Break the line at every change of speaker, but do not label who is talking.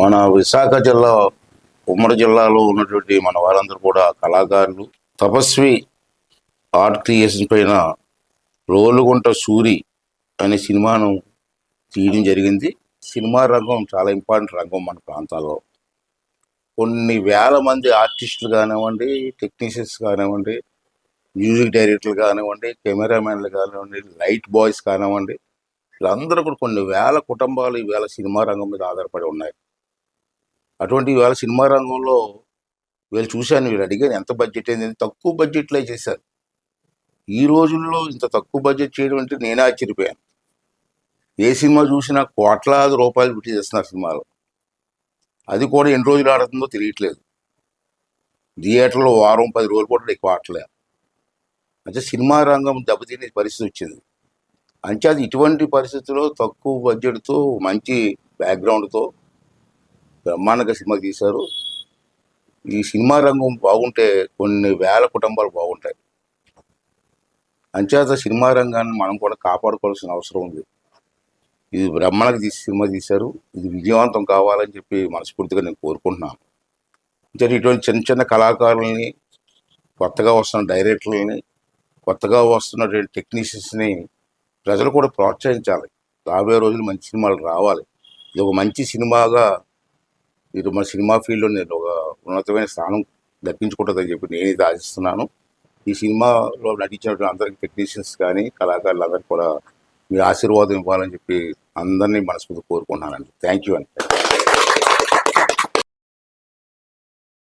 మన విశాఖ జిల్లా ఉమ్మడి జిల్లాలో ఉన్నటువంటి మన వారందరూ కూడా కళాకారులు. తపస్వి ఆర్ట్ క్రియేషన్ పైన రోలుగుంట సూరి అనే సినిమాను తీయడం జరిగింది. సినిమా రంగం చాలా ఇంపార్టెంట్ రంగం మన ప్రాంతాల్లో. కొన్ని వేల మంది ఆర్టిస్టులు కానివ్వండి టెక్నీషియన్స్ కానివ్వండి మ్యూజిక్ డైరెక్టర్లు కానివ్వండి కెమెరామెన్లు కానివ్వండి లైట్ బాయ్స్ కానివ్వండి వీళ్ళందరూ కూడా కొన్ని వేల కుటుంబాలు వేల సినిమా రంగం మీద ఆధారపడి ఉన్నాయి. అటువంటి వేళ సినిమా రంగంలో వీళ్ళు చూశాను వీళ్ళు అడిగాను ఎంత బడ్జెట్ అయింది? తక్కువ బడ్జెట్లో చేశారు. ఈ రోజుల్లో ఇంత తక్కువ బడ్జెట్ చేయడం అంటే నేనే ఆశ్చర్యపోయాను. ఏ సినిమా చూసినా కోట్లాది రూపాయలు పెట్టి చేస్తున్నారు సినిమాలో. అది కూడా ఎన్ని రోజులు ఆడుతుందో తెలియట్లేదు. థియేటర్లో వారం పది రోజులు కూడా ఎక్కువ ఆడలేదు అంటే సినిమా రంగం దెబ్బతినే పరిస్థితి వచ్చింది. అంచేత ఇటువంటి పరిస్థితుల్లో తక్కువ బడ్జెట్తో మంచి బ్యాక్గ్రౌండ్తో బ్రహ్మాండంగా సినిమా తీశారు. ఈ సినిమా రంగం బాగుంటే కొన్ని వేల కుటుంబాలు బాగుంటాయి. అంచేత సినిమా రంగాన్ని మనం కూడా కాపాడుకోవాల్సిన అవసరం ఉంది. ఇది బ్రహ్మణకు తీసి సినిమా తీశారు. ఇది విజయవంతం కావాలని చెప్పి మనస్ఫూర్తిగా నేను కోరుకుంటున్నాను. అంటే ఇటువంటి చిన్న చిన్న కళాకారుల్ని కొత్తగా వస్తున్న డైరెక్టర్లని కొత్తగా వస్తున్నటువంటి టెక్నీషియన్స్ని ప్రజలు కూడా ప్రోత్సహించాలి. రాబోయే రోజులు మంచి సినిమాలు రావాలి. ఇది ఒక మంచి సినిమాగా మీరు మన సినిమా ఫీల్డ్లో నేను ఒక ఉన్నతమైన స్థానం దక్కించుకుంటుందని చెప్పి నేను ఆశిస్తున్నాను. ఈ సినిమాలో నటించినటువంటి అందరికి టెక్నీషియన్స్ కానీ కళాకారులు అందరికీ కూడా మీ ఆశీర్వాదం ఇవ్వాలని చెప్పి అందరినీ మనస్ఫూర్తి కోరుకుంటున్నానండి. థ్యాంక్ యూ అండి.